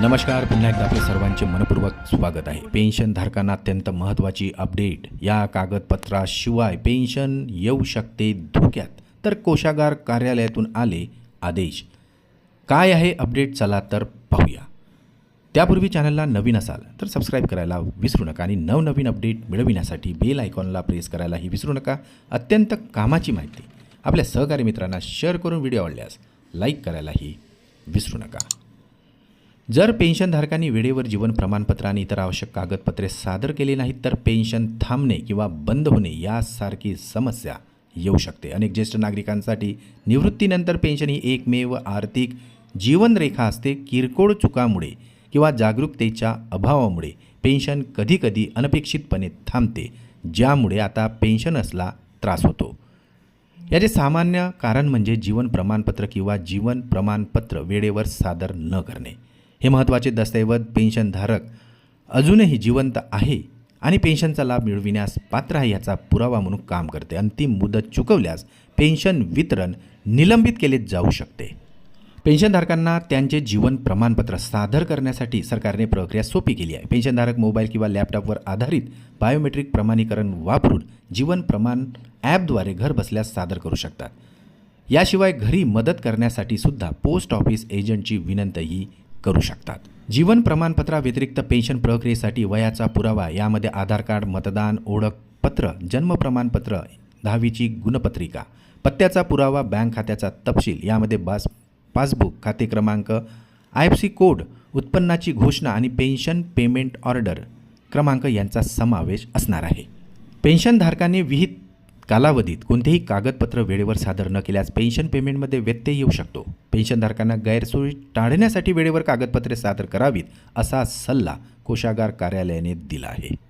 नमस्कार. पुन्हा एकदा आपले सर्वांचे मनपूर्वक स्वागत आहे. पेन्शन धारकांना अत्यंत महत्त्वाची अपडेट. या कागदपत्राशिवाय पेन्शन येऊ शकते धोक्यात. तर कोशागार कार्यालयातून आले आदेश. काय आहे अपडेट? चला तर पाहूया. त्यापूर्वी चॅनलला नवीन असाल तर सबस्क्राईब करायला विसरू नका आणि नवनवीन अपडेट मिळविण्यासाठी बेल आयकॉनला प्रेस करायलाही विसरू नका. अत्यंत कामाची माहिती. आपल्या सहकारी मित्रांना शेअर करून व्हिडिओ आवडल्यास लाईक करायलाही विसरू नका. जर पेन्शनधारकांनी वेळेवर जीवन प्रमाणपत्र आणि इतर आवश्यक कागदपत्रे सादर केली नाहीत तर पेन्शन थांबणे किंवा बंद होणे यासारखी समस्या येऊ शकते. अनेक ज्येष्ठ नागरिकांसाठी निवृत्तीनंतर पेन्शन ही एकमेव आर्थिक जीवनरेखा असते. किरकोळ चुकामुळे किंवा जागरूकतेच्या अभावामुळे पेन्शन कधीकधी अनपेक्षितपणे थांबते ज्यामुळे आता पेन्शनर्सला त्रास होतो. याचे सामान्य कारण म्हणजे जीवन प्रमाणपत्र किंवा जीवन प्रमाणपत्र वेळेवर सादर न करणे. हे महत्त्वाचे दस्तऐवज पेन्शनधारक अजूनही जिवंत आहे आणि पेन्शनचा लाभ मिळविण्यास पात्र आहे याचा पुरावा म्हणून काम करते. अंतिम मुदत चुकवल्यास पेन्शन वितरण निलंबित केले जाऊ शकते. पेन्शनधारकांना त्यांचे जीवन प्रमाणपत्र सादर करण्यासाठी सरकारने प्रक्रिया सोपी केली आहे. पेन्शनधारक मोबाईल किंवा लॅपटॉपवर आधारित बायोमेट्रिक प्रमाणीकरण वापरून जीवन प्रमाण ॲपद्वारे घर बसल्यास सादर करू शकतात. याशिवाय घरी मदत करण्यासाठी सुद्धा पोस्ट ऑफिस एजंटची विनंतीही करू शकतात. जीवन प्रमाणपत्राव्यतिरिक्त पेन्शन प्रक्रियेसाठी वयाचा पुरावा यामध्ये आधार कार्ड मतदान ओळखपत्र जन्म प्रमाणपत्र दहावीची गुणपत्रिका पत्त्याचा पुरावा बँक खात्याचा तपशील यामध्ये बास पासबुक खाते क्रमांक आय एफ सी कोड उत्पन्नाची घोषणा आणि पेन्शन पेमेंट ऑर्डर क्रमांक यांचा समावेश असणार आहे. पेन्शनधारकांनी विहित कालावधीत कोणतेही कागदपत्र वेळेवर सादर न केल्यास पेन्शन पेमेंटमध्ये व्यत्यय येऊ शकतो. पेन्शनधारकांना गैरसोयी टाळण्यासाठी वेळेवर कागदपत्रे सादर करावीत असा सल्ला कोषागार कार्यालयाने दिला आहे.